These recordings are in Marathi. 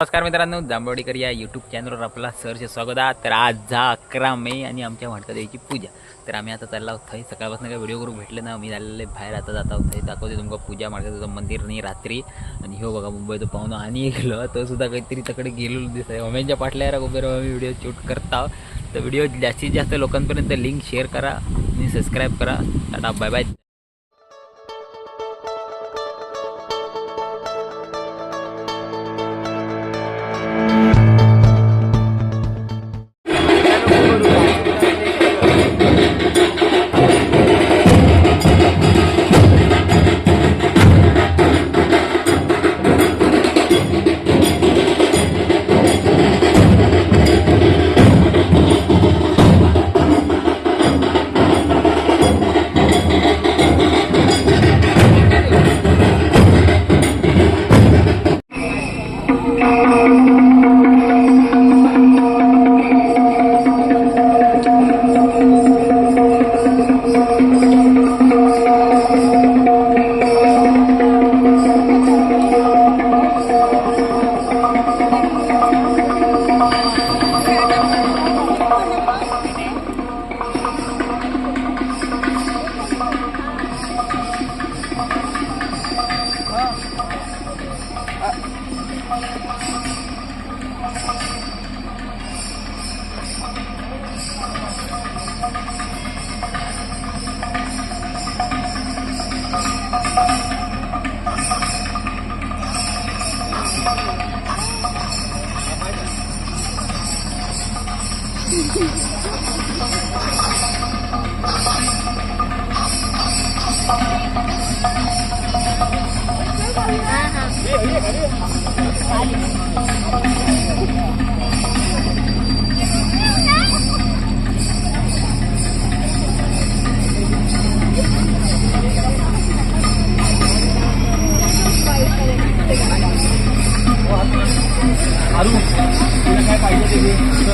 नमस्कार मित्रांनो जांभवडीकर या यूट्यूब चॅनलवर आपला सरचे स्वागत आहे. तर आज जा अकरा मे आणि आमच्या देवीची पूजा. तर आम्ही आता चालला आहोत थंय. सकाळपासून काही व्हिडिओ करून भेटले ना मी झालेले बाहेर आता जात आहोत थंय. दाखवते तुमका पूजा मार्गाचं मंदिर नाही रात्री. आणि हो बघा मुंबईचं पाहुणं आणि गेलो. तो सुद्धा काहीतरी तकडे गेलेलो दिसत आहे. होम्यांच्या पाटल्या उभे आम्ही व्हिडिओ शूट करत तर व्हिडिओ जास्तीत जास्त लोकांपर्यंत लिंक शेअर करा आणि सबस्क्राईब करा. Tata bye bye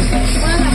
Hola.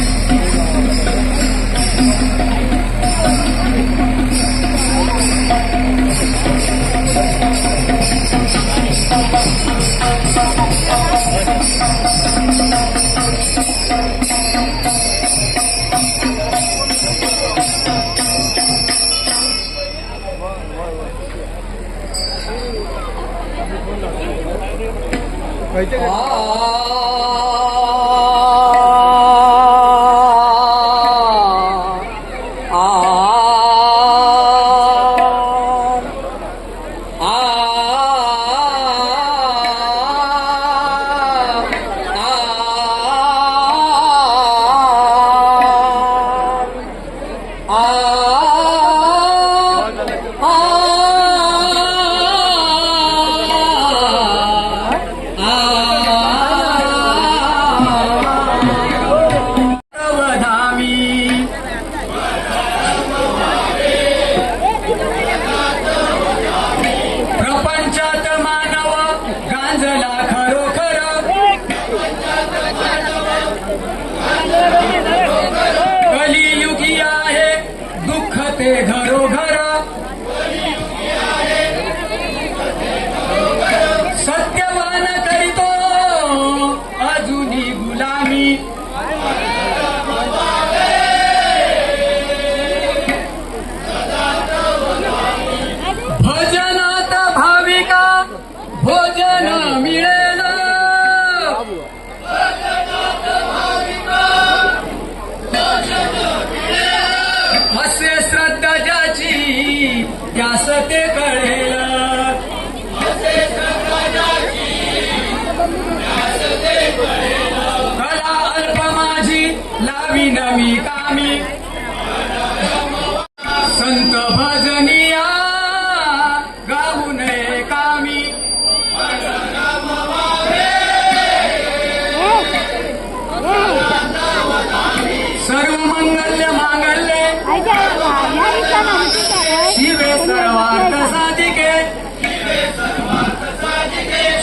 ಶಿವೇ ಸರ್ವಾರ್ಥ ಸಾಧಿಕೆ.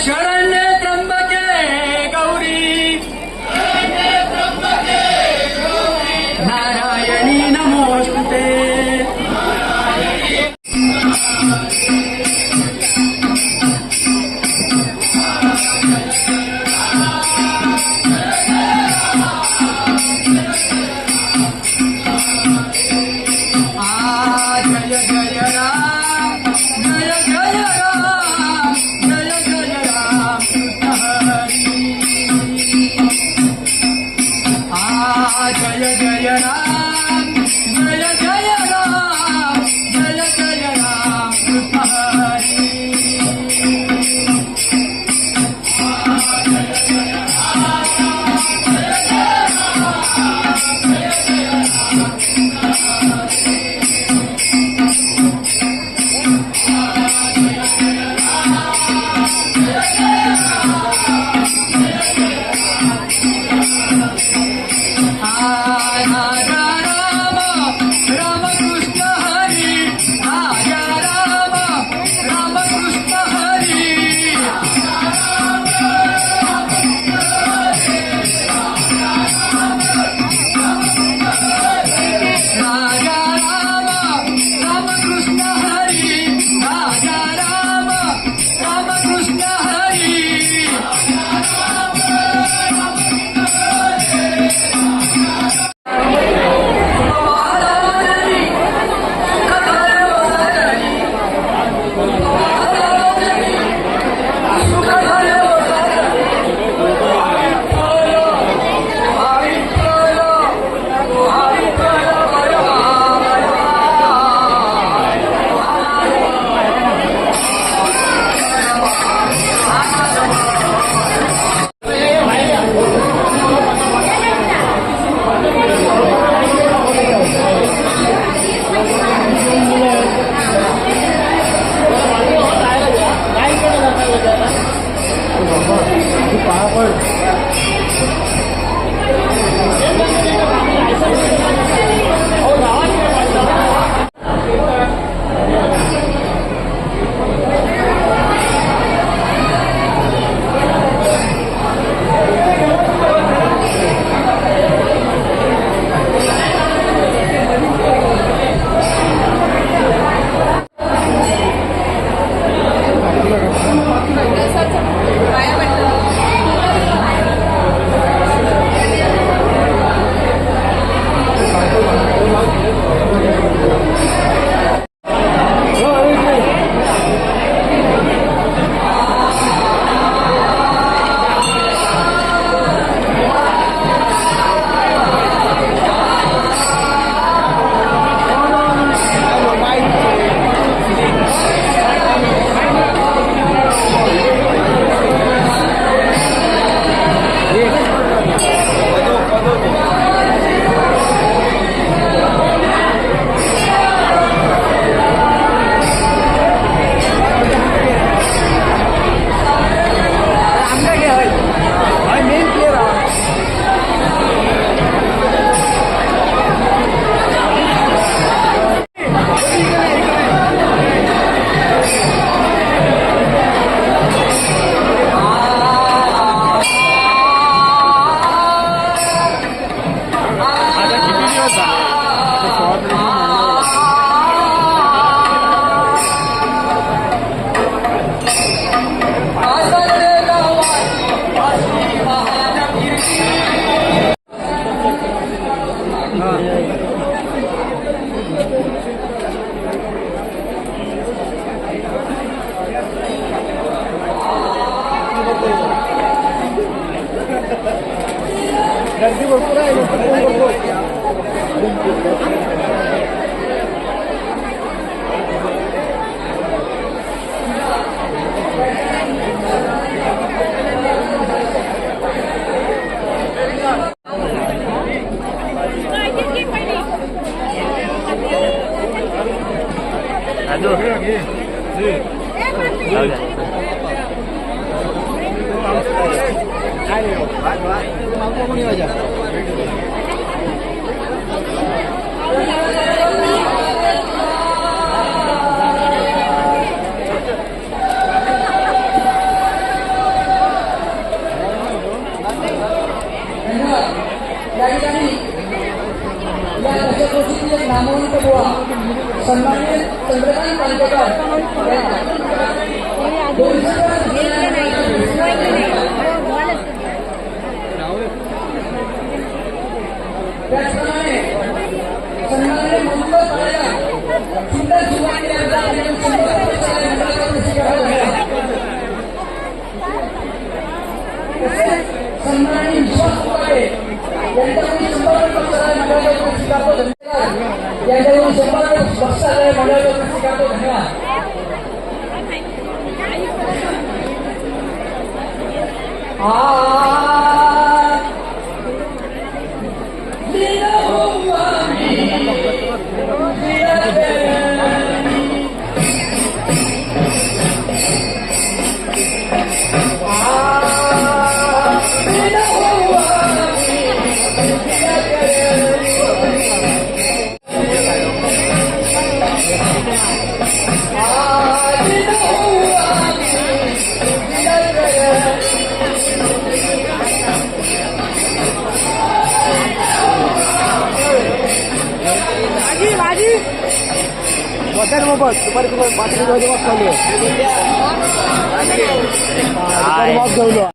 ಶರಣ್ಯ बस दुपारी तुला बाकी घेऊन बस चालू आहे मग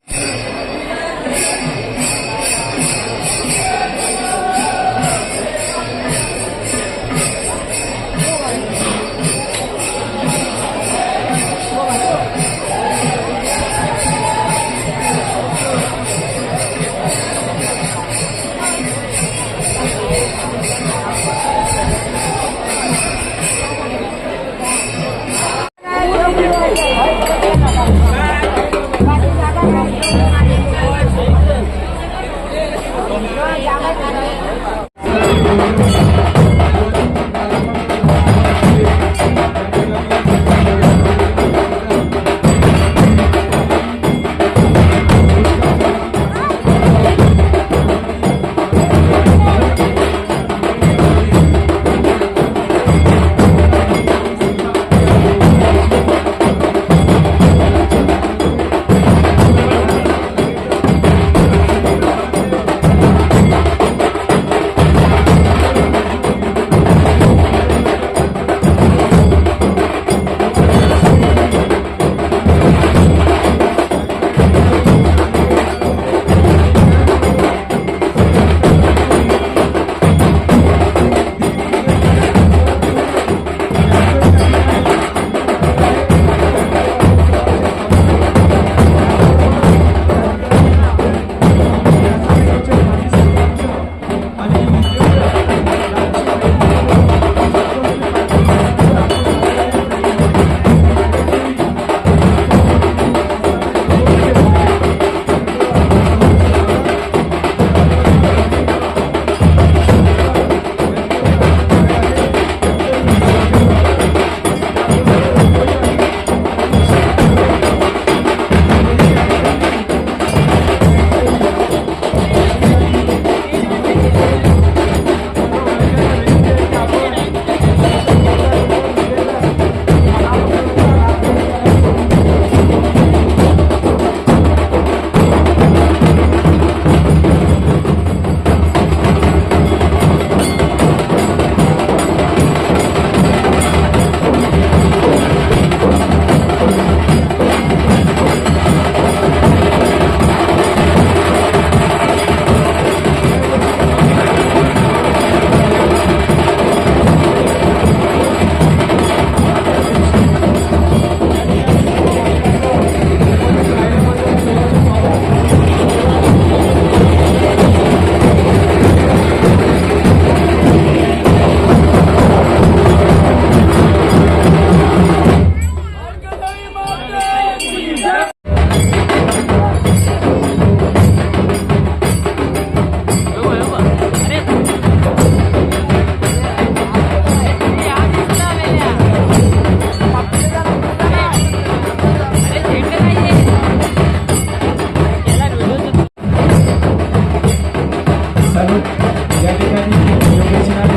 Jadi kan, yoga sinar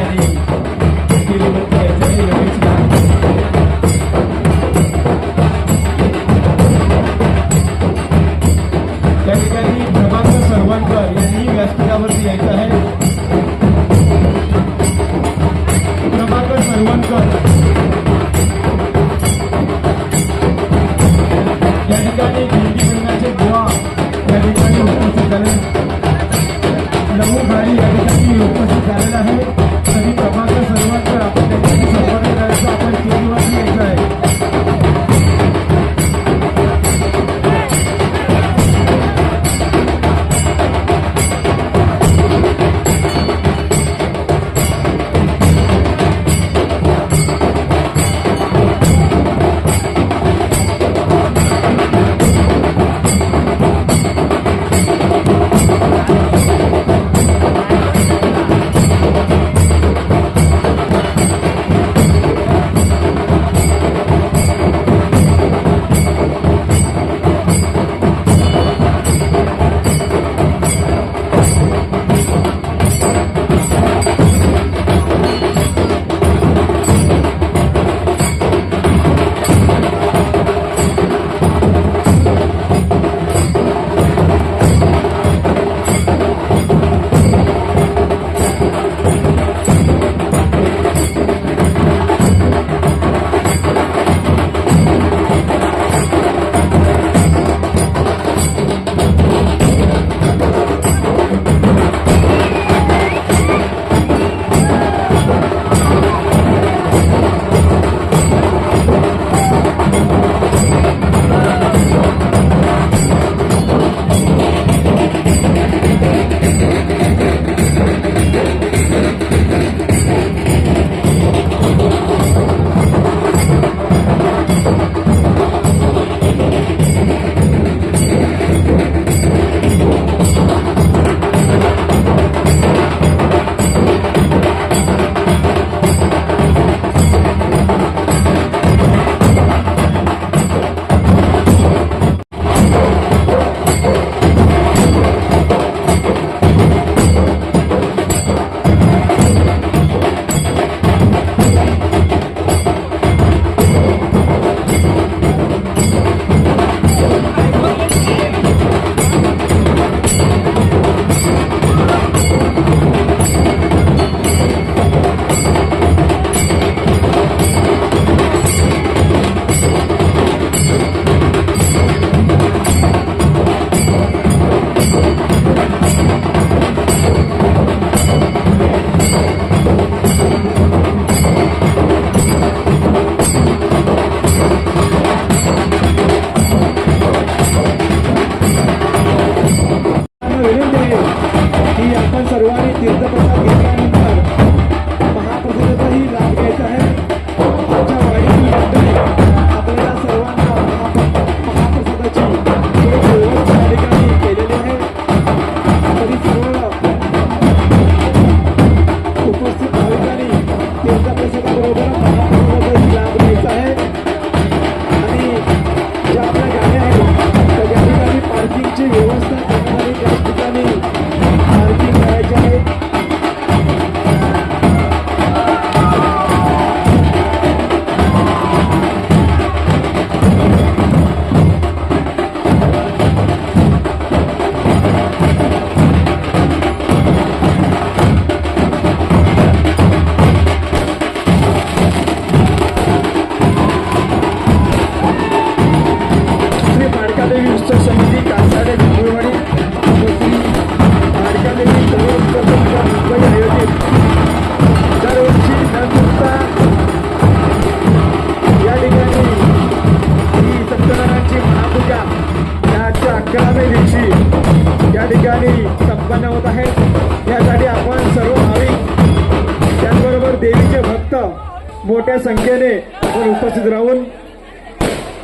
राहून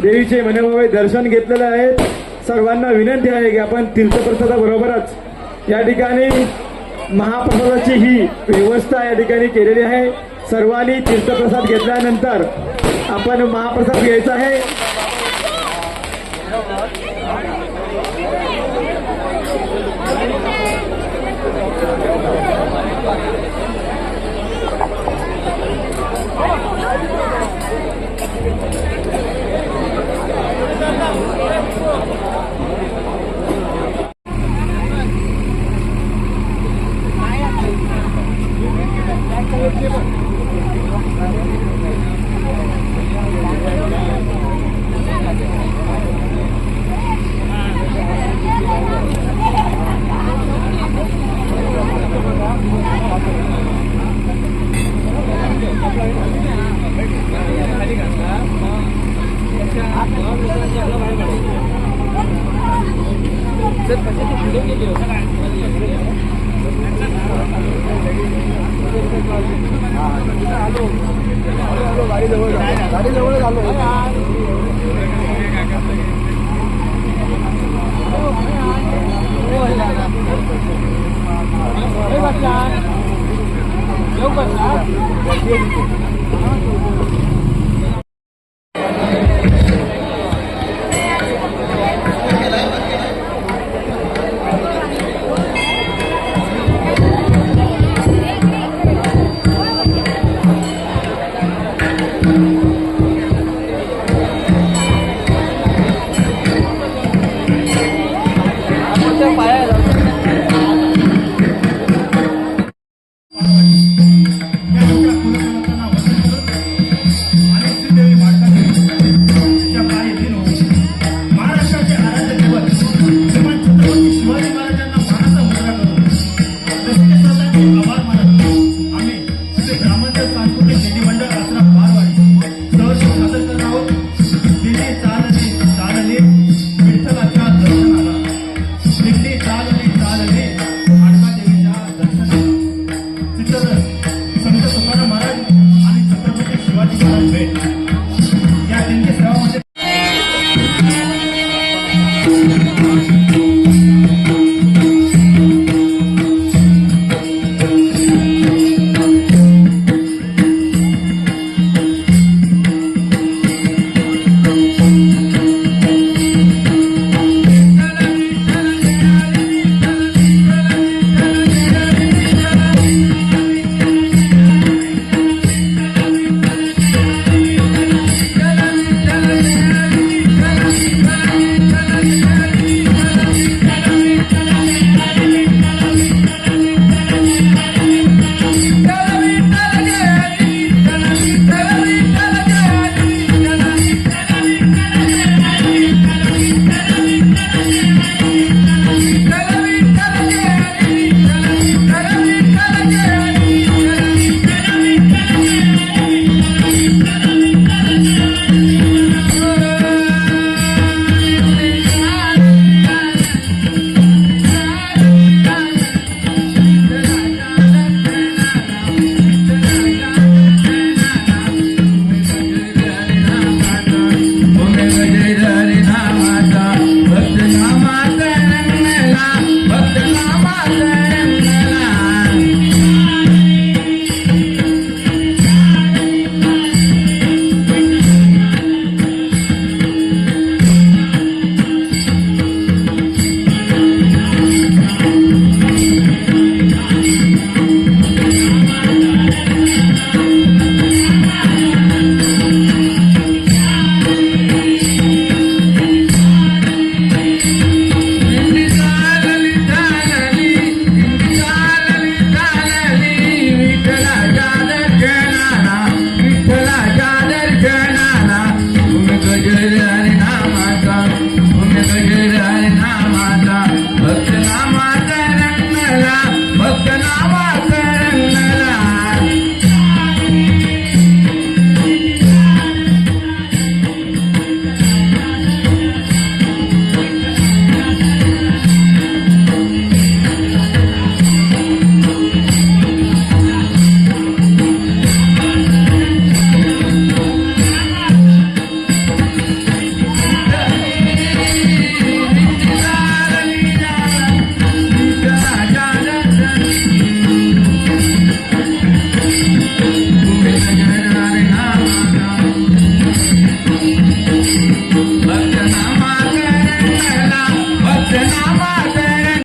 देवीचे मनोभावे दर्शन घेतलेले आहे सर्वांना विनंती आहे की आपण तीर्थप्रसादाबरोबरच या ठिकाणी महाप्रसादाची ही व्यवस्था या ठिकाणी केलेली आहे. सर्वांनी तीर्थप्रसाद घेतल्यानंतर आपण महाप्रसाद घ्यायचा आहे.